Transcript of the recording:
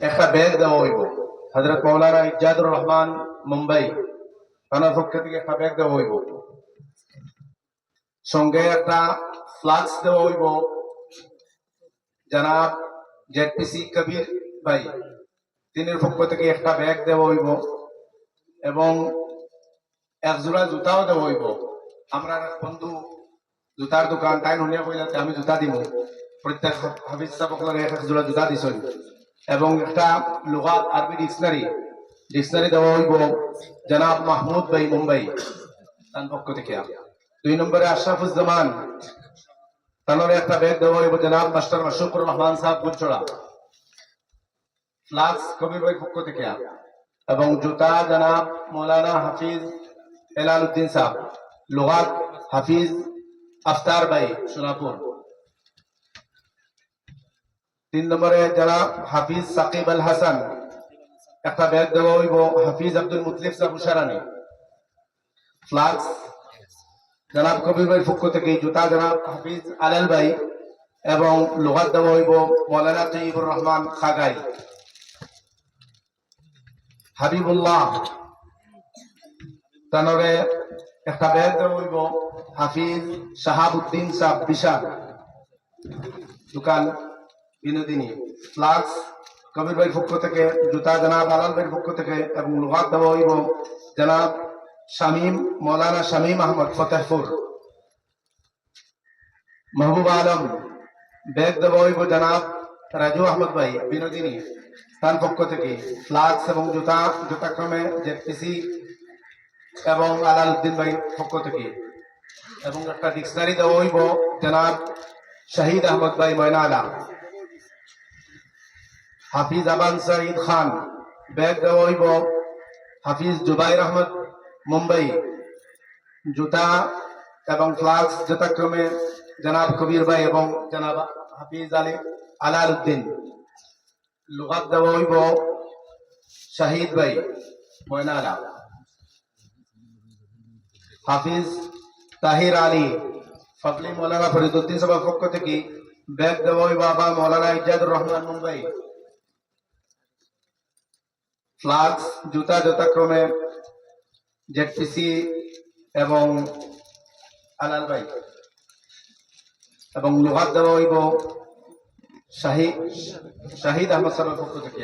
একটা ব্যাগ দেওয়া হইব। হজরত মৌলানা ইজাদুর রহমান, মুম্বাই। তার পক্ষ থেকে একটা ব্যাগ দেওয়া হইব। সঙ্গে একটা ফ্লাক্স দেওয়া হইব। জানাব জেডপিসি কবির ভাই, তিনের পক্ষ থেকে একটা ব্যাগ দেওয়া হইব এবং এক জোড়া জুতাও দেওয়া হইব। আমরা বন্ধু জুতার দোকান, তাই নুনিয়া কইলাতে আমি জুতা দিব প্রত্যেক হাফিজ সাহেব এক এক জোড়া জুতা দিছেন। এবং একটা লুগাত আরবি ডিকশনারি ডিকশনারি দেওয়া হইব জনাব মাহমুদ ভাই মুম্বাই, তার পক্ষ থেকে। দুই নম্বরে আশরাফুজ্জামান তানোর একটা ব্যাগ দেওয়া হইব জনাব মাস্টার মাসুকুর রহমান সাহেব গুলছড়া ফ্লাক্স কবির ভাই পক্ষ থেকে। এবং জুতা জনাব মৌলানা হাফিজ এলাল উদ্দিন সাহেব। লুগাত হাফিজ আফতার ভাই, সোনাপুর। তিন নম্বরে যারা হাফিজ সাকিব আল হাসান, একটা ব্যাগ দেওয়া হইব হাফিজ আব্দুল মুতলিফ সাহেব উশারানি ফ্লাক্স, জনাব কবির ভাই পক্ষ থেকে জুতা জনাব হাফিজ আলাল ভাই এবং লোহার দেওয়া হইব মৌলানা তৈবুর রহমান খাগাই। হাবিবুল্লাহ, তানরে একটা ব্যাগ দেওয়া হইব হাফিজ শাহাবুদ্দিন সাহ বিশাল। দোকান বিনোদিনী, ফ্লাক্স, কবির ভাইয়ের পক্ষ থেকে, জুতা জানাব, আলাল ভাইয়ের পক্ষ থেকে এবং লোহার দেওয়া হইব জানাব শামীম, মৌলানা শামীম আহমদ ফতেহপুর। মাহবুব আলম ব্যাগ দেওয়া হইব জানাব রাজু আহমদ ভাই, বিনোদিনী, তার পক্ষ থেকে ফ্লাক্স এবং জুতা যথাক্রমে জেপিসি এবং আলাল উদ্দিন ভাই পক্ষ থেকে এবং একটা ডিকশনারি দেওয়া হইব জনাব শহীদ আহমদ ভাই, ময়না আলা হাফিজ আবান সঈদ খান। ব্যাগ দেওয়া হইব। হাফিজ জুবাইর আহমদ, মুম্বাই। জুতা এবং ফ্লাক্স যথাক্রমে জনাব কবির ভাই এবং জনাব হাফিজ আলী আলাল উদ্দিন লুগাত দেওয়া হইব। শাহিদ ভাই ময়না আলা হাফিজ তাহির আলী ফকলি মৌলানা ফরিদুদ্দিন সভার পক্ষ থেকে ব্যাগ দেওয়া হইব। আবার মৌলানা ইজাদুর রহমান, মুম্বাই। ফ্লাক্স, জুতা যথাক্রমে জেডপিসি এবং আলাল ভাই। এবং লোহার দেওয়া হইব শাহিদ শাহিদ আহমদ সরকার পক্ষ থেকে।